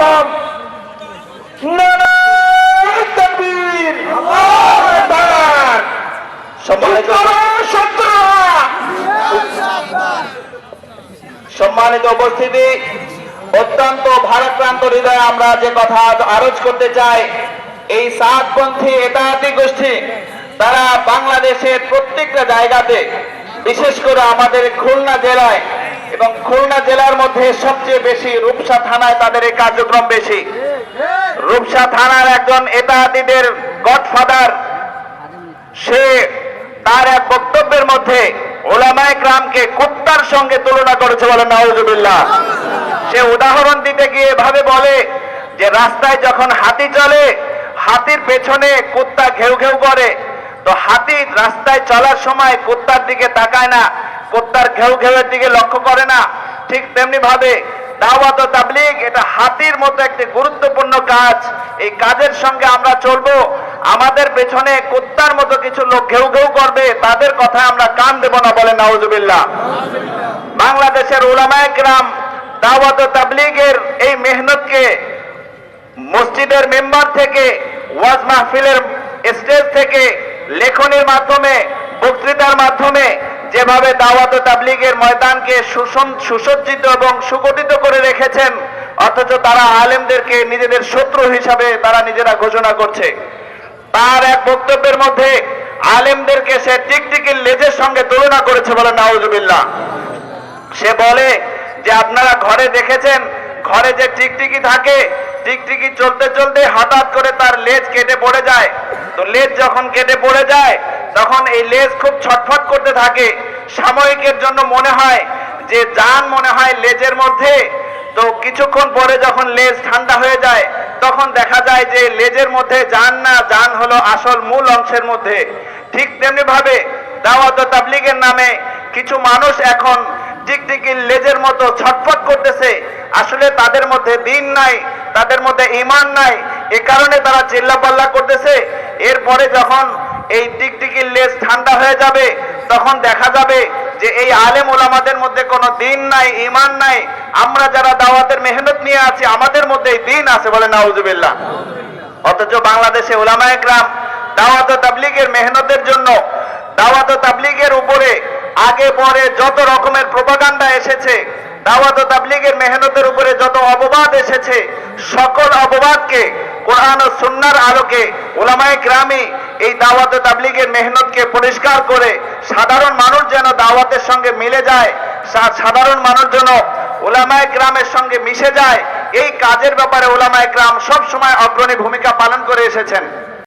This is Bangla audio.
করতাম সম্মানিত উপস্থিতি অত্যন্ত ভারাক্রান্ত হৃদয়ে আমরা যে কথা আরজ করতে চাই এই সাতপন্থী এটাহাতি গোষ্ঠী তারা বাংলাদেশের প্রত্যেকটা জায়গাতে বিশেষ করে আমাদের খুলনা জেলায় এবং খুলনা জেলার মধ্যে সবচেয়ে বেশি রূপসা থানায় তাদের এই কার্যক্রম বেশি। রূপসা থানার একজন এতাহাতিদের গডফাদার, সে তার এক বক্তব্যের মধ্যে ওলামায় গ্রামকে কুত্তার সঙ্গে তুলনা করেছে বলে নওয়াজুবিল্লাহ সে উদাহরণ দিতে গিয়ে ভাবে বলে যে রাস্তায় যখন হাতি চলে, হাতির পেছনে কুত্তা ঘেউ ঘেউ করে। তো হাতি রাস্তায় চলার সময় কুত্তার দিকে তাকায় না কুত্তার ঘেউ ঘেউয়ের দিকে লক্ষ্য করে না। ঠিক তেমনি ভাবে দাওয়াত ও তাবলিগ এটা হাতির মতো একটি গুরুত্বপূর্ণ কাজ। এই কাজের সঙ্গে আমরা চলবো। আমাদের পেছনে কুত্তার মতো কিছু লোক ঘেউ ঘেউ করবে, তাদের কথা আমরা কান দেব না বলে নাউজুবিল্লাহ। বাংলাদেশের উলামায়ে গ্রাম দাওয়াত ও তাবলিগের এই মেহনতকে মসজিদের মেম্বার থেকে, ওয়াজ মাহফিলের স্টেজ থেকে, লেখনের মাধ্যমে, বক্তৃতার মাধ্যমে যেভাবে দাওয়াত তাবলিগের ময়দানকে সুসজ্জিত এবং সুগঠিত করে রেখেছেন, অথচ তারা আলেমদেরকে নিজেদের শত্রু হিসাবে তারা নিজেরা ঘোষণা করছে। তার এক বক্তব্যের মধ্যে, আলেমদেরকে সে টিকটিকির লেজের সঙ্গে তুলনা করেছে বলে নাউজুবিল্লাহ। সে বলে যে, আপনারা ঘরে দেখেছেন, ঘরে যে টিকটিকি থাকে, টিকটিকি চলতে চলতে হঠাৎ করে তার লেজ কেটে পড়ে যায়। তো লেজ যখন কেটে পড়ে যায়, তখন এই লেজ খুব ছটফট করতে থাকে। সাময়িকের জন্য মনে হয় যে যান মনে হয় লেজের মধ্যে। তো কিছুক্ষণ পরে যখন লেজ ঠান্ডা হয়ে যায়, তখন দেখা যায় যে লেজের মধ্যে যান না, যান হলো আসল মূল অংশের মধ্যে। ঠিক তেমনি ভাবে দাওয়াত তাবলিগের নামে কিছু মানুষ এখন টিকটিকির লেজের মতো ছটফট করতেছে। আসলে তাদের মধ্যে দিন নাই, তাদের মধ্যে ইমান নাই। এ কারণে তারা চিল্লাপাল্লা করতেছে। এরপরে যখন এই টিকটিকির লেজ ঠান্ডা হয়ে যাবে তখন দেখা যাবে যে এই আলেম ওলামাদের মধ্যে কোনো দিন নাই ইমান নাই। আমরা যারা দাওয়াতের মেহনত নিয়ে আছি, আমাদের মধ্যে এই দিন আছে বলে নাউজুবিল্লাহ। অথচ বাংলাদেশে ওলামায়ে গ্রাম দাওয়াত তাবলিগের মেহনতের জন্য, দাওয়াত তাবলিগের উপরে আগে পরে যত রকমের প্রপাগান্ডা এসেছে, দাওয়াত তাবলিগের মেহনতের উপরে যত অপবাদ এসেছে, সকল অপবাদকে, কোরআন ও সুন্নার আলোকে ওলামায়ে গ্রামে এই দাওয়াত তাবলিগের মেহনতকে পরিষ্কার করে সাধারণ মানুষ যেন দাওয়াতের সঙ্গে মিলে যায় সাধারণ মানুষ যেন ওলামায় গ্রামের সঙ্গে মিশে যায়, এই কাজের ব্যাপারে ওলামায় গ্রাম সবসময় অগ্রণী ভূমিকা পালন করে এসেছেন।